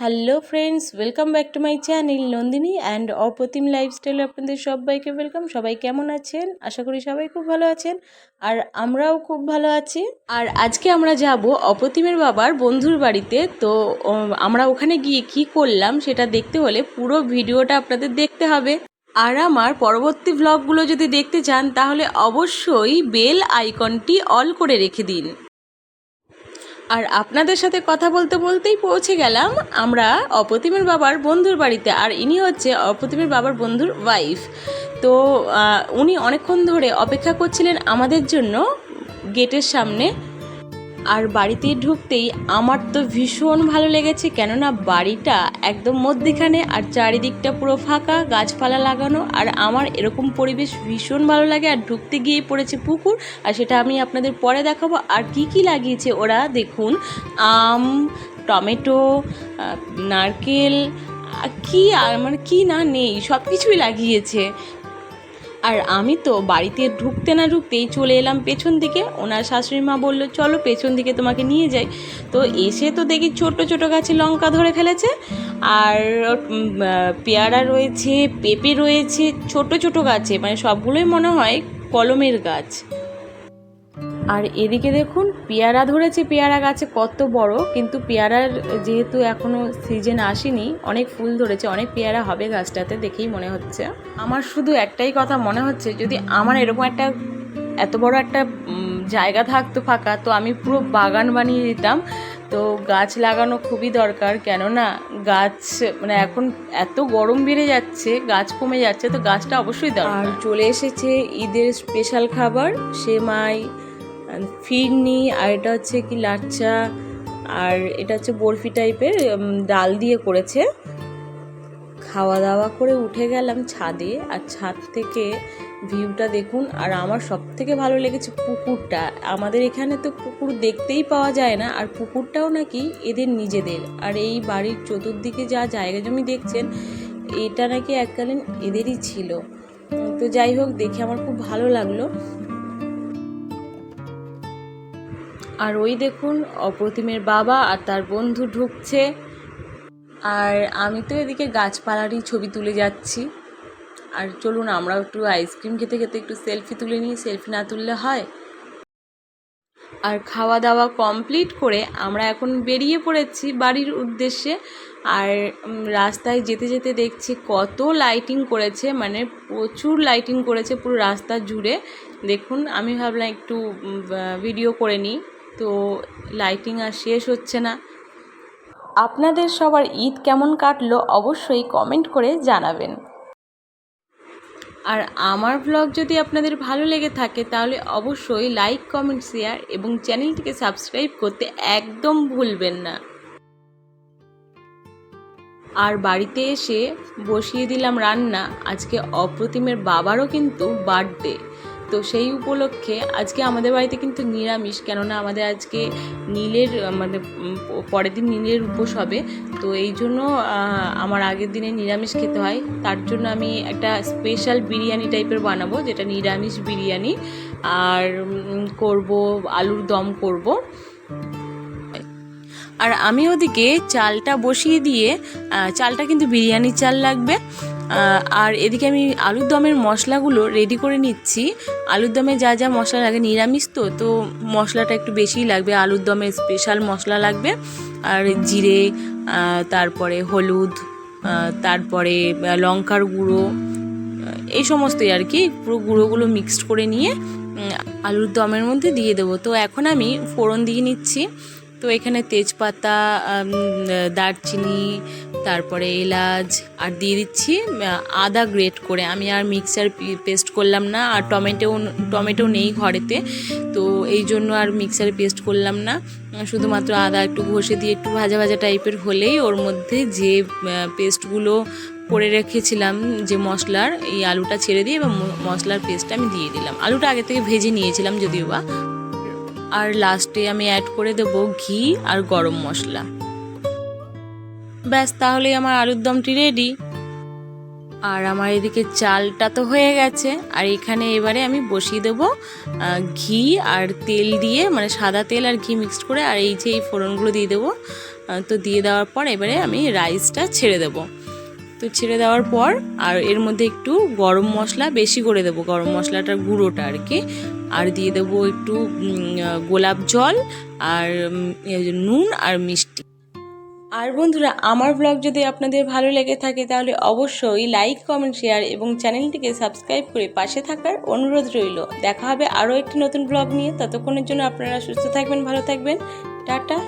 Hello friends welcome back to my channel Nandini and Apratim লাইফস্টাইলে আপনাদের সবাইকে welcome সবাই কেমন আছেন? আশা করি সবাই খুব ভালো আছেন। আর আমরাও খুব ভালো আছি। আর আজকে আমরা যাব অপ্রতিমের বাবার বন্ধুর বাড়িতে। তো আমরা ওখানে গিয়ে কি করলাম সেটা দেখতে হলে পুরো ভিডিওটা আপনাদের দেখতে হবে। আর আমার পরবর্তী ভ্লগগুলো যদি দেখতে চান, তাহলে অবশ্যই বেল আইকনটি অল করে রেখে দিন। আর আপনাদের সাথে কথা বলতে বলতেই পৌঁছে গেলাম আমরা অপ্রতিমের বাবার বন্ধুর বাড়িতে, আর ইনি হচ্ছে অপ্রতিমের বাবার বন্ধুর ওয়াইফ তো উনি অনেকক্ষণ ধরে অপেক্ষা করছিলেন আমাদের জন্য গেটের সামনে। আর বাড়িতে ঢুকতেই আমার তো ভীষণ ভালো লেগেছে, কেননা বাড়িটা একদম মধ্যিখানে আর চারিদিকটা পুরো ফাঁকা, গাছপালা লাগানো আর আমার এরকম পরিবেশ ভীষণ ভালো লাগে। আর ঢুকতে গিয়েই পড়েছে পুকুর আর সেটা আমি আপনাদের পরে দেখাবো। আর কি কি লাগিয়েছে ওরা দেখুন, আম, টমেটো নারকেল কি আর মানে কি না নেই সব কিছুই লাগিয়েছে। আর আমি তো বাড়িতে ঢুকতে না ঢুকতেই চলে এলাম পেছন দিকে। ওনার শাশুড়ি মা বলল, চলো পেছন দিকে তোমাকে নিয়ে যাই। তো এসে তো দেখি ছোট ছোট গাছে লঙ্কা ধরে ফেলেছে। আর পেয়ারা রয়েছে, পেঁপে রয়েছে, ছোট ছোট গাছে মানে সবগুলোই মনে হয় কলমের গাছ। আর এদিকে দেখুন, পেয়ারা ধরেছে, পেয়ারা গাছে কত বড়, কিন্তু পেয়ারার যেহেতু এখনও সিজন আসেনি, অনেক ফুল ধরেছে, অনেক পেয়ারা হবে গাছটাতে দেখেই মনে হচ্ছে। আমার শুধু একটাই কথা মনে হচ্ছে, যদি আমার এরকম একটা, এত বড় একটা জায়গা থাকতো ফাঁকা, তো আমি পুরো বাগান বানিয়ে দিতাম। তো গাছ লাগানো খুবই দরকার, কেননা গাছ মানে এখন এত গরম বেড়ে যাচ্ছে, গাছ কমে যাচ্ছে, তো গাছটা অবশ্যই দরকার। আর চলে এসেছে ঈদের স্পেশাল খাবার, সেমাই ফিরনি আর এটা হচ্ছে কি লাচ্চা, আর এটা হচ্ছে বরফি টাইপের ডাল দিয়ে করেছে। খাওয়া দাওয়া করে উঠে গেলাম ছাদে, আর ছাদ থেকে ভিউটা দেখুন, আর আমার সব থেকে ভালো লেগেছে পুকুরটা। আমাদের এখানে তো পুকুর দেখতেই পাওয়া যায় না, আর পুকুরটাও নাকি এদের নিজেদের। আর এই বাড়ির চতুর্দিকে যা জায়গা জমি দেখছেন, এটা নাকি এককালীন এদেরই ছিল। তো যাই হোক, দেখে আমার খুব ভালো লাগল। আর ওই দেখুন, অপ্রতিমের বাবা আর তার বন্ধু ঢুকছে। আর আমি তো এদিকে গাছপালারই ছবি তুলে যাচ্ছি। আর চলুন, আমরাও একটু আইসক্রিম খেতে খেতে একটু সেলফি তুলে নিই, সেলফি না তুললে হয়। আর খাওয়া দাওয়া কমপ্লিট করে আমরা এখন বেরিয়ে পড়েছি বাড়ির উদ্দেশ্যে। আর রাস্তায় যেতে যেতে দেখছি কত লাইটিং করেছে মানে প্রচুর লাইটিং করেছে পুরো রাস্তা জুড়ে। দেখুন, আমি ভাবলাম একটু ভিডিও করে নিই। তো লাইটিং আর শেষ হচ্ছে না। আপনাদের সবার ঈদ কেমন কাটলো অবশ্যই কমেন্ট করে জানাবেন। আর আমার ব্লগ যদি আপনাদের ভালো লেগে থাকে তাহলে অবশ্যই লাইক কমেন্ট শেয়ার এবং চ্যানেলটিকে সাবস্ক্রাইব করতে একদম ভুলবেন না। আর বাড়িতে এসে বসিয়ে দিলাম রান্না। আজকে অপ্রতিমের বাবারও কিন্তু বার্থডে তো সেই উপলক্ষে আজকে আমাদের বাড়িতে কিন্তু নিরামিষ, কেননা আমাদের আজকে নীলের মানে পরের দিন নীলের উপোস হবে। তো এই জন্য আমার আগের দিনে নিরামিষ খেতে হয়। তার জন্য আমি একটা স্পেশাল বিরিয়ানি টাইপের বানাবো, যেটা নিরামিষ বিরিয়ানি। আর করব, আলুর দম করব। আর আমি ওদিকে চালটা বসিয়ে দিয়ে চালটা কিন্তু বিরিয়ানির চাল লাগবে। আর এদিকে আমি আলুর দমের মশলাগুলো রেডি করে নিচ্ছি। আলুর দমে যা যা মশলা লাগে, নিরামিষ তো তো মশলাটা একটু বেশিই লাগবে। আলুর দমে স্পেশাল মশলা লাগবে। আর জিরে তারপরে হলুদ তারপরে লঙ্কার গুঁড়ো এই সমস্তই আর কি, পুরো গুঁড়োগুলো মিক্সড করে নিয়ে আলুর দমের মধ্যে দিয়ে দেবো। তো এখন আমি ফোড়ন দিয়ে নিচ্ছি। তো এখানে তেজপাতা দারচিনি, তারপরে এলাচ, আর দিয়ে দিচ্ছি আদা গ্রেট করে। আমি আর মিক্সার পেস্ট করলাম না, আর টমেটো টমেটো নেই ঘরেতে, তো এই জন্য আর মিক্সারে পেস্ট করলাম না। শুধুমাত্র আদা একটু ঘষে দিয়ে একটু ভাজা ভাজা টাইপের হলেই ওর মধ্যে যে পেস্টগুলো করে রেখেছিলাম, যে মশলার, এই আলুটা ছেড়ে দিয়ে এবং মশলার পেস্টটা আমি দিয়ে দিলাম। আলুটা আগে থেকে ভেজে নিয়েছিলাম যদিও বা আর লাস্টে আমি অ্যাড করে দেব ঘি আর গরম মশলা। ব্যাস, তাহলেই আমার আলুর দমটি রেডি আর আমার এদিকে চালটা তো হয়ে গেছে, আর এখানে এবারে আমি বসিয়ে দেবো ঘি আর তেল দিয়ে মানে সাদা তেল আর ঘি মিক্সড করে, আর এই যে এই ফোড়নগুলো দিয়ে দেবো তো দিয়ে দেওয়ার পর এবারে আমি রাইসটা ছেড়ে দেব। তো ছেড়ে দেওয়ার পর আর এর মধ্যে একটু গরম মশলা, বেশি করে দেবো গরম মশলাটার গুঁড়োটা আর কি। আর দিয়ে দেবো একটু গোলাপ জল আর নুন আর মিষ্টি। আর বন্ধুরা, আমার ব্লগ যদি আপনাদের ভালো লেগে থাকে তাহলে অবশ্যই লাইক কমেন্ট শেয়ার এবং চ্যানেলটিকে সাবস্ক্রাইব করে পাশে থাকার অনুরোধ রইল। দেখা হবে আরও একটি নতুন ব্লগ নিয়ে। ততক্ষণের জন্য আপনারা সুস্থ থাকবেন, ভালো থাকবেন। টাটা।